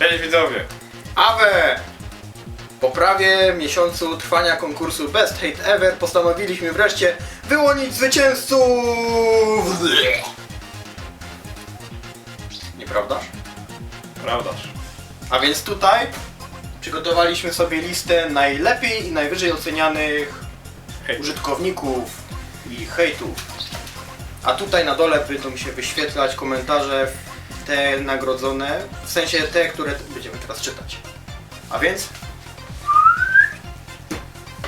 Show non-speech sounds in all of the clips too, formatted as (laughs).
Cześć widzowie! Awe! Po prawie miesiącu trwania konkursu Best Hate Ever postanowiliśmy wreszcie wyłonić zwycięzców! Nieprawdaż? Prawdaż. A więc tutaj przygotowaliśmy sobie listę najlepiej i najwyżej ocenianych Hej. użytkowników i hejtów. A tutaj na dole będą się wyświetlać komentarze te nagrodzone, w sensie te, które będziemy teraz czytać. A więc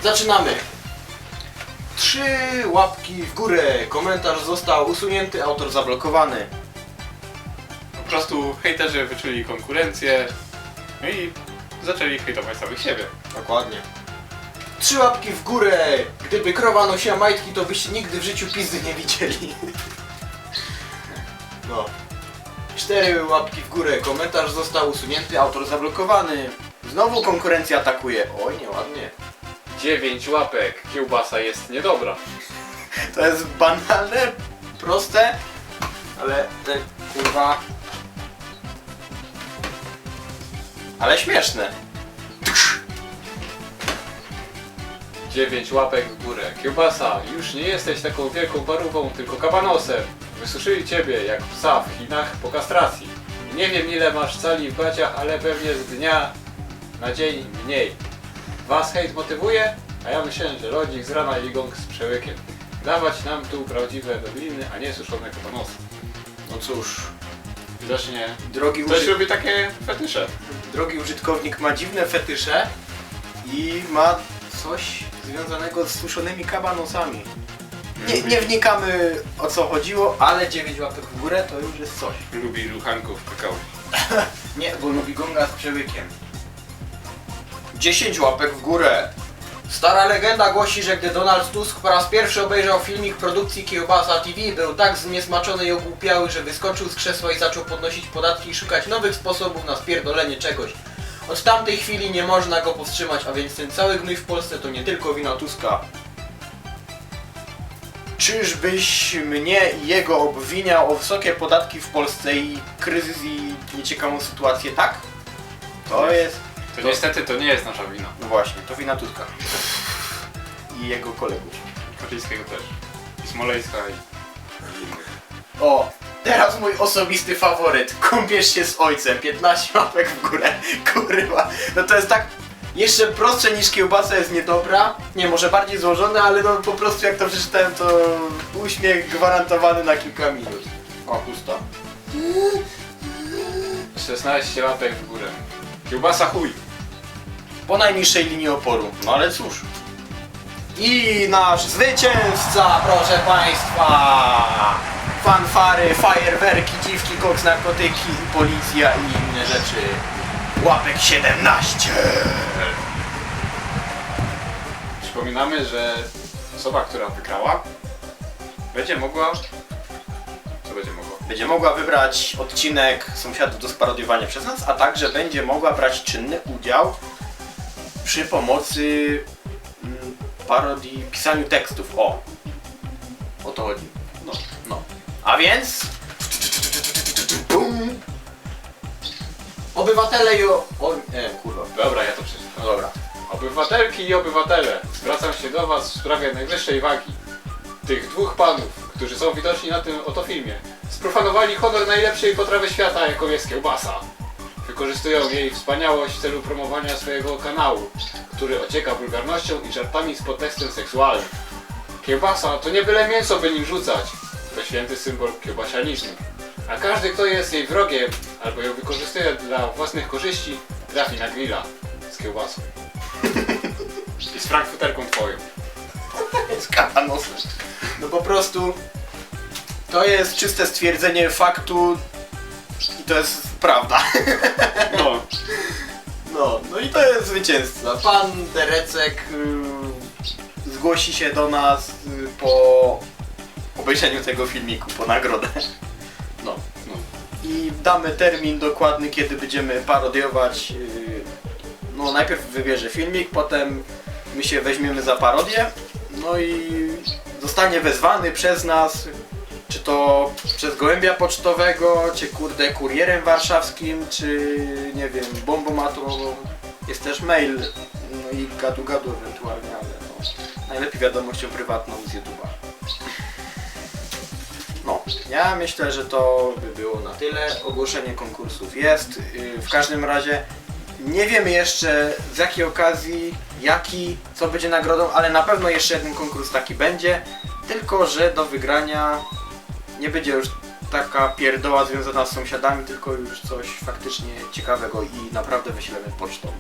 zaczynamy. Trzy łapki w górę. Komentarz został usunięty, autor zablokowany. Po prostu hejterzy wyczuli konkurencję no i zaczęli hejtować samych siebie. Dokładnie. Trzy łapki w górę! Gdyby krowa nosiła majtki, to byście nigdy w życiu pizdy nie widzieli. (laughs) No. Cztery łapki w górę. Komentarz został usunięty, autor zablokowany. Znowu konkurencja atakuje. Oj, nieładnie. 9 łapek. Kiełbasa jest niedobra. To jest banalne, proste, ale te kurwa... Ale śmieszne. 9 łapek w górę. Kiełbasa, już nie jesteś taką wielką parówą, tylko kabanosem. Wysuszyli ciebie jak psa w Chinach po kastracji. Nie wiem ile masz cali w gaciach, ale pewnie z dnia na dzień mniej. Was hejt motywuje? A ja myślałem, że lodzik z rana i gong z przełykiem. Dawać nam tu prawdziwe wędliny, a nie suszone kabanosy. No cóż, Widocznie drogi, ktoś uży... robi takie fetysze. drogi użytkownik ma dziwne fetysze i ma coś związanego z suszonymi kabanosami. Nie, nie wnikamy o co chodziło, ale 9 łapek w górę to już jest coś. Lubi ruchanków kakao. (laughs) Nie, bo lubi gonga z przełykiem. 10 łapek w górę. Stara legenda głosi, że gdy Donald Tusk po raz pierwszy obejrzał filmik produkcji Kiełbasa TV, był tak zniesmaczony i ogłupiały, że wyskoczył z krzesła i zaczął podnosić podatki i szukać nowych sposobów na spierdolenie czegoś. Od tamtej chwili nie można go powstrzymać, a więc ten cały gnój w Polsce to nie tylko wina Tuska. Czyżbyś mnie i jego obwiniał o wysokie podatki w Polsce i kryzys i nieciekawą sytuację, tak? To jest... To niestety to nie jest nasza wina. No właśnie, to wina Tuska. I jego kolegów. Kaczyńskiego też. I Smoleńska i... O, teraz mój osobisty faworyt. Kąpiesz się z ojcem. 15 łapek w górę. Kurwa. No to jest tak jeszcze prostsze niż kiełbasa jest niedobra. Nie, może bardziej złożone, ale no po prostu jak to przeczytałem, to uśmiech gwarantowany na kilka minut. O, pusto. 16 łapek w górę. Kiełbasa chuj. Po najniższej linii oporu. No ale cóż. I nasz zwycięzca, proszę Państwa! Fanfary, fajerwerki, dziwki, koks, narkotyki, policja i inne rzeczy. Łapek 17! Przypominamy, że osoba, która wygrała, będzie mogła... Co będzie mogła? Będzie mogła wybrać odcinek sąsiadów do sparodiowania przez nas, a także będzie mogła brać czynny udział przy pomocy mm, parodii, pisaniu tekstów. O! O to chodzi. No, no. A więc... Obywatele i o... o nie, kurwa. Dobra, ja to przeczytam. No dobra. Obywatelki i obywatele, zwracam się do Was w sprawie najwyższej wagi. Tych dwóch panów, którzy są widoczni na tym oto filmie, sprofanowali honor najlepszej potrawy świata, jaką jest kiełbasa. Wykorzystują jej wspaniałość w celu promowania swojego kanału, który ocieka wulgarnością i żartami z podtekstem seksualnym. Kiełbasa to nie byle mięso, by nim rzucać. To święty symbol kiełbasianizmu. A każdy, kto jest jej wrogiem albo ją wykorzystuje dla własnych korzyści, trafi na grilla z kiełbasą. (laughs) I z frankfuterką twoją. z kabanosem. No po prostu to jest czyste stwierdzenie faktu i to jest prawda. (laughs) No, No, no i to jest zwycięzca. Pan Derecek y, zgłosi się do nas y, po obejrzeniu tego filmiku, po nagrodę. I damy termin dokładny, kiedy będziemy parodiować. y, No najpierw wybierze filmik, potem my się weźmiemy za parodię. No i zostanie wezwany przez nas, czy to przez gołębia pocztowego, czy kurde kurierem warszawskim, czy nie wiem, bombą atomową. Jest też mail, no i gadu gadu ewentualnie, ale no, najlepiej wiadomością prywatną z YouTube'a. Ja myślę, że to by było na tyle. Ogłoszenie konkursów jest. Yy, W każdym razie nie wiemy jeszcze z jakiej okazji, jaki, co będzie nagrodą, ale na pewno jeszcze jeden konkurs taki będzie. Tylko, że do wygrania nie będzie już taka pierdoła związana z sąsiadami, tylko już coś faktycznie ciekawego i naprawdę wyślemy pocztą.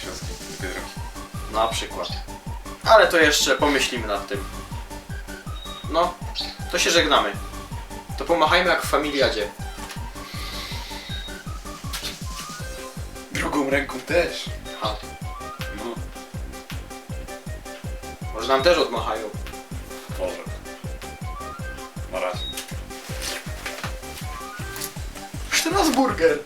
Śląskiej z Biedronki. Na przykład. Ale to jeszcze pomyślimy nad tym. No, to się żegnamy. To pomachajmy jak w familiadzie. Drugą ręką też. Ha, No, może nam też odmachają. może. Na razie. Sztynasburger!